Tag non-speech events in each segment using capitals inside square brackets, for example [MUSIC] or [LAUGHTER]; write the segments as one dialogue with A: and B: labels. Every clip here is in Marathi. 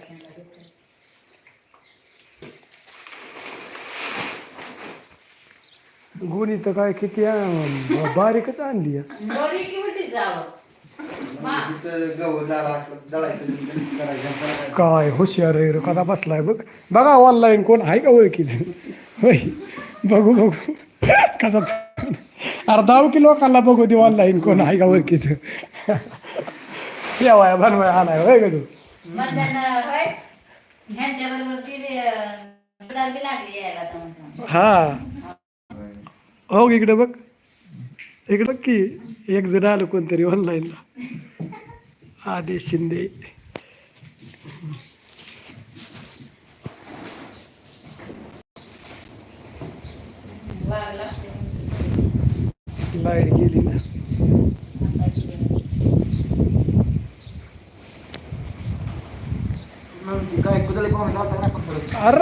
A: त्यांना त्यांना देते.
B: गुणी तर काय किती आहे, बारीकच आणली आहे.
A: बरी की उलटी जावं मा
C: तिथं गहू दळा दळायचं कणिक करायचं करायचं.
B: काय? हुशार आहे रे, कसा बसलाय बघ. बघा ऑनलाईन कोण आहे का ओळखीचं? होय. बघू बघू. कसा अरे दहा की लोकांना बघू दे ऑनलाईन कोण आहे का ओळखीचं. शेवाया बनवाय आलाय होय का तू?
A: मतदान होय? ह्यांच्या बरोबर ती बी लागली यायला आता.
B: हा. हो इकडे बघ. इकडे बघ की एक जण आलं कोणतरी ऑनलाईनला आदेश शिंदे. लाइट गेली ना
A: आता गेली.
C: मग ती काय कुदळी पाहून जाता ना पण परत.
B: अर.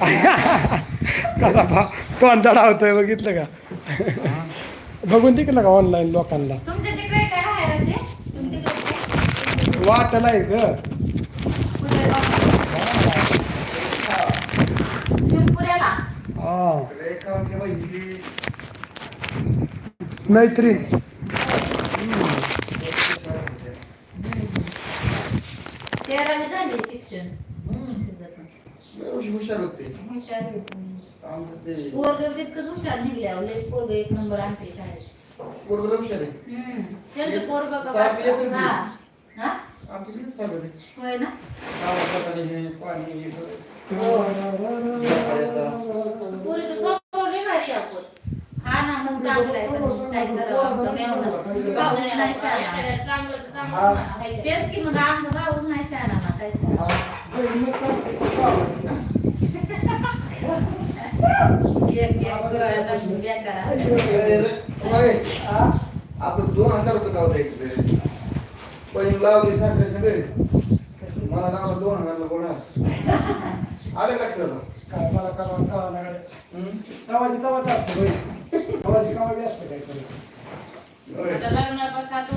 B: [LAUGHS] कसा भा तोंड होतोय बघितलं का? बघून दिलं का ऑनलाईन लोकांना? वाटला आहे ग. मैत्रीण
A: तेरावी झाली शिक्षण.
C: एवढी हुशार होते
A: हुशार आहे.
C: आमचं ते
A: पोरगं तितकंच हुशार लय पोरगं एक नंबर आणते शाळेत
C: पोरगं हुशार आहे
A: हम्म. त्यांचं पोरगं हा हा
C: आमचं किती चालू आहे
A: होय ना
C: गावात हे पाणी हे सगळं.
A: हो
C: सकाळी आता
A: पोरीचं स्वभाव लय भारी आहे आपण. हा ना चांगलं आहे पण काय करावं आमचं मेवणं. भाऊच नाही शहाणा. तेच की मग आमचं भाऊच नाही शहाणा ना काय करावं.
C: आपलं दोन हजार रुपये गाव द्यायचे पण लावली साखरे सगळे मला नाव दोन हजार कोणा आले लक्षात?
B: काय मला कळवा कळवा लागलं. कवाची कवाच असतं. कवाची कवा असतं काहीतरी.
C: होय.
A: आता लग्नापासून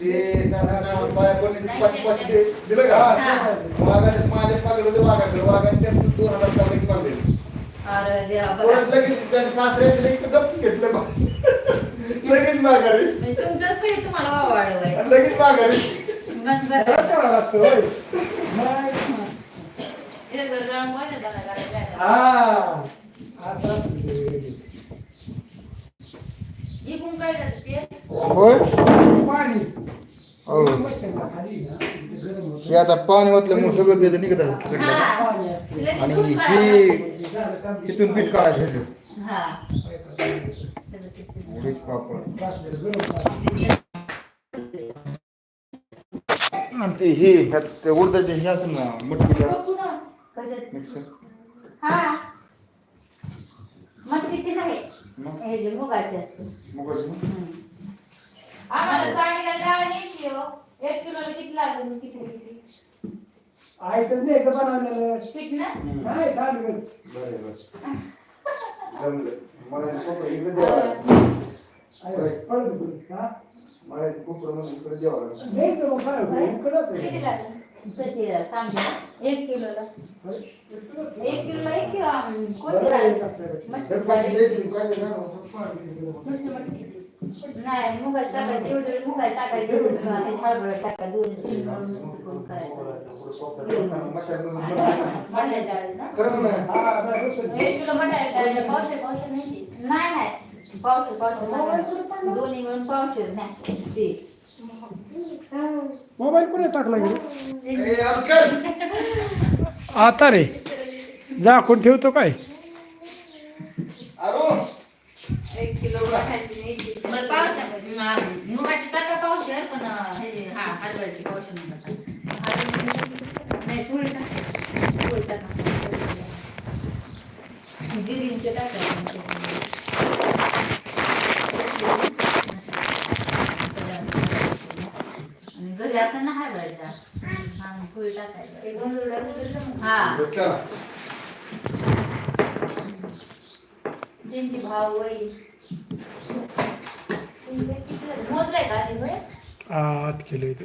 C: ते साधारण दे- दिलं का
B: हा,
A: हा.
B: सांगायचं.
C: वाघाचे माझे पागड होते वाघाकडे वाघाने त्यात दोन हजार
A: देवा, बघा.
C: परत लगेच सासऱ्याचे लगेच घेतलं. लगेच माघारी
A: म्हणजे
C: लगेच माघारी.
A: हे.
B: हा.
C: होय
B: पाणी
C: हो.
B: मशीनला खाली ना, ते गरम होतं.
C: हे आता पाणी वाचल्यामुळे सगळं त्याचं निघत आलं तिकडलं.
A: हा.
B: पाणी असतं.
A: तिला
C: आणि
A: तिथून
C: ही
A: काढायला
B: झालं काम.
C: तिथून पीठ काढायचं ह्याचं.
A: लागतं. हा. त्याचं तिथून.
C: उडीद पापड
B: सासरे गरम पाणी.
C: आणि ते हे ह्यात ते उडदाचे हे असेल ना मटकीच्या
A: कशात?
C: मिक्सर
A: हा. मटकीची नाही
C: मग
A: हे जे मुगाचे असते
C: मुगाची
A: आम्हाला साडीला डाळ न्यायची हो एक किलोला किती लागेल किती किती
B: ऐकत नाही का बनवलेलं
A: पीठ ना
B: नाही सांग
C: बरं बरं जमलं. मला हे कोपरं इकडे द्यावं लागलं.
B: पडत पुढे. हा?
C: मला हे कोपरं म्हणून इकडे द्यावं लागलं.
B: नाही तर मग काय होतं? इकडंच आहे.
A: किती लागेल किती सांगा एक किलोला एक किलोला एक किलो आम, कोणती डाळ
C: तर
A: डाळ
C: पाणी
A: आहे.
C: द्यायचं, काय द्यायचं?
A: मस्त मटकीची. नाही टाकायचं टाकायचं आणि दोन तीन मिळून करायचं.
B: हा,
A: नाही नाही पावशे पावशे दोन्ही मिळून पावशे नाही. ते
B: मोबाईल कोणी टाकला गेलो! आता रे. झाकून ठेवतो काय!
A: एक किलो. बरं पावशे मुगाची टाका पावशे पण हे हा हरभऱ्याची नाही टाका. टाका. जिरींचे आणि घरी असं ना हरभऱ्याचा हा टाकायचं. हा
C: बरं, चला.
A: त्यांची भाव वही
B: आठ किलो इथे
C: चल मग चल पुणे पुणे आणले ते वया. पुण्यात लागणार आठ ते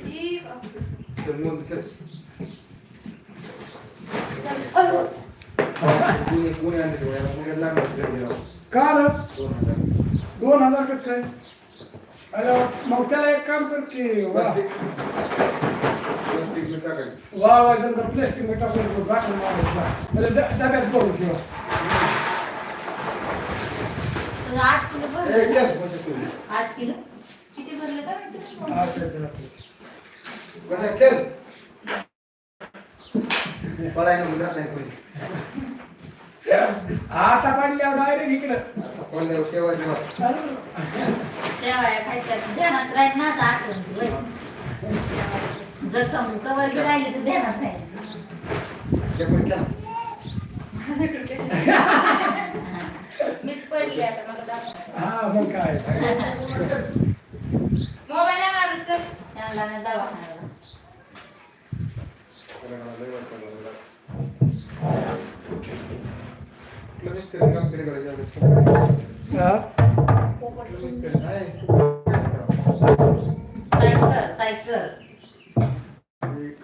B: का
C: दोन हजार
B: दोन हजार कसं काय? अरे मग त्याला एक काम कर की वा. वा जर प्लास्टिक अरे डब्यात करून
A: किंवा आठ किलो आठ किलो?
C: चल. नाही कोणी.
B: आता पाडल्यावर डायरेक्ट इकडं
C: पळल्यावर शेवायची वाट.
A: शेवाया खायच्या ध्यानात राहत ना आता आठवण ती, होय. जर समजून कवर राहिली तर ध्यानात. मीच पडली आता मला दाखव.
B: हा मग काय
A: मोबाईल आहे माझा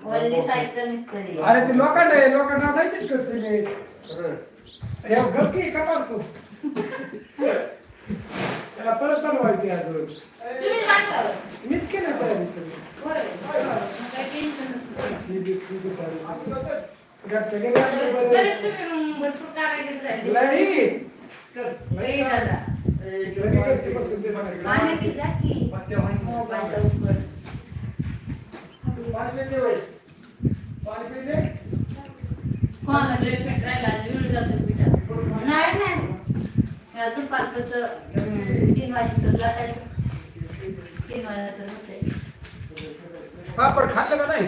A: नाही
C: नाही.
B: अरे ते लोकांड आहे लोकांना
C: माहितीच
B: करते गप्पी का मारतो त्याला परत बनवायची अजून
A: तुम्ही मांडतावर.
B: मीच केलं तयारी सगळी
A: होय. मग काही टेन्शन नसतं.
B: सीबी, सीबी तयारी. घरच्या घरी आणलं बरं.
A: बरेच तुम्ही मग भरपूर कारागीर झाले.
B: लई.
A: दादा. पाणी पी जा की. मोबाईल लवकर. कोणाला राहिला, पिठात. नाही नाही दुपारचं तीन वाजेपर्यंत लाटायचं. तीन वाजेपर्यंत होतंय.
B: पापड खाल्लं का नाही.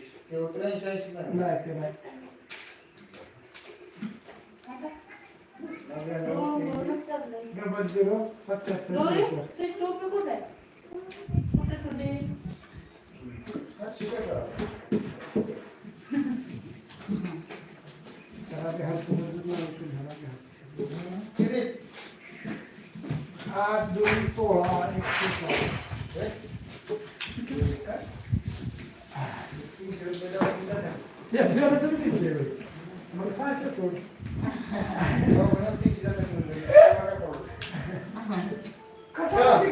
C: नाही.
B: ते नाही
C: नव्याण्णव तेवीस.
B: डबल झिरो सत्याहत्तर
A: लोरी,
B: झिरो चार.
A: तुझी टोपी कुठे आहे? कुठे ठेवली?
C: सातशे का?
B: त्याला ते हात समजत नाही, ते झाला ते हात.
C: किती?
B: आठ दोन सोळा एकशे सोळा
C: हे?
B: काय?
C: तीनशे रुपये द्यावं लागतील ना.
B: ते आपल्याला सगळं तीनशे आहे. मग सहाशे सोड
C: दवाखान्यात तीनशे जातात म्हणलं. काय करावं?
B: कशाची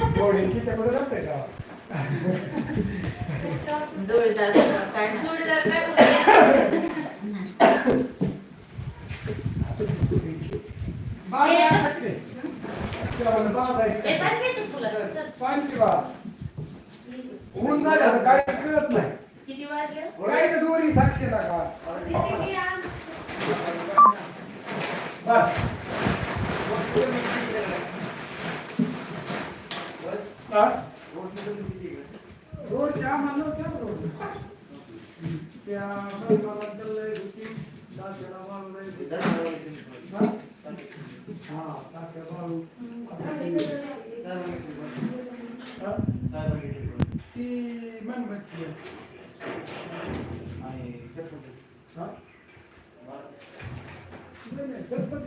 B: जोडी किती कुठे जातोय का
A: जोडीदार काय जोडीदार काय हे
B: का? ऊन झालं गाडी कळत नाही.
A: किती वाजले?
B: काय ते दोरी का
A: किती आण?
B: बस? रोड त्या म्हणलं त्या रोड त्या चाललंय होती. हा? हा. हा? ती मनमच्छी आहे. हा? नाही, नाही, सरपंच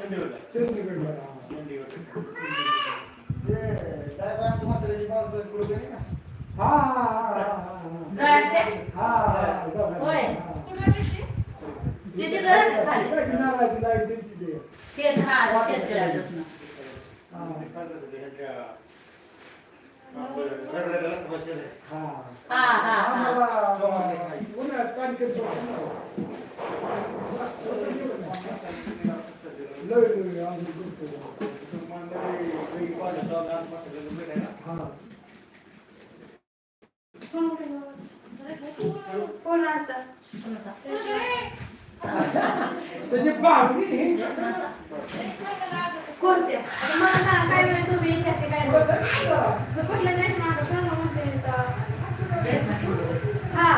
B: टाकळीची, अं,
C: चंदीगडला.
A: हा हा कोण असं
B: त्याची पाहुणी
D: कोणत्या आता मला ना काय वेळ तुम्ही विचारते काय तर कुठल्या देशमाग सांगा म्हणते तर हा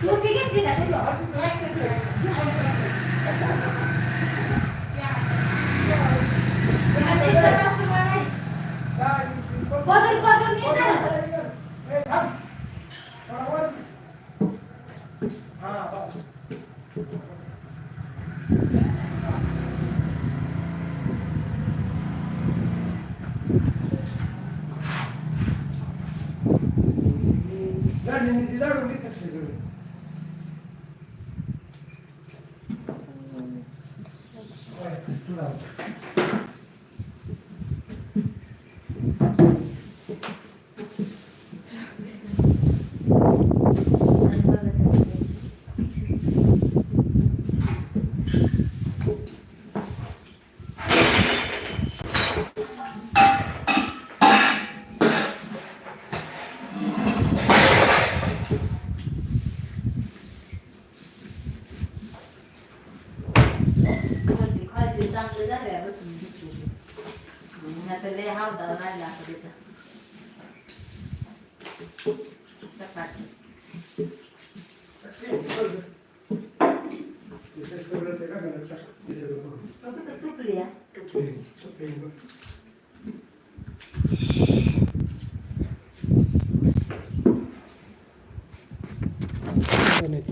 A: तू बी घेतली का तुला खालती चांगलं झालं बसून घेतली आता लय हावदा राहिला असं तिथं चपाती चुकली या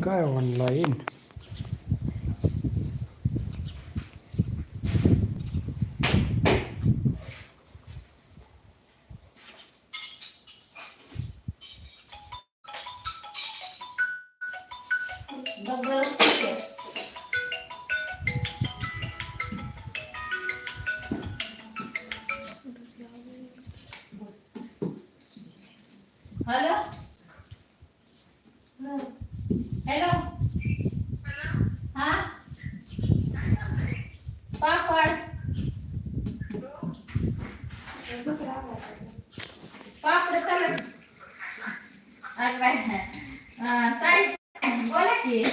B: काय ऑनलाईन
A: हॅलो हॅलो? हा? पापड. पापड चालत अरे अं, बोला की.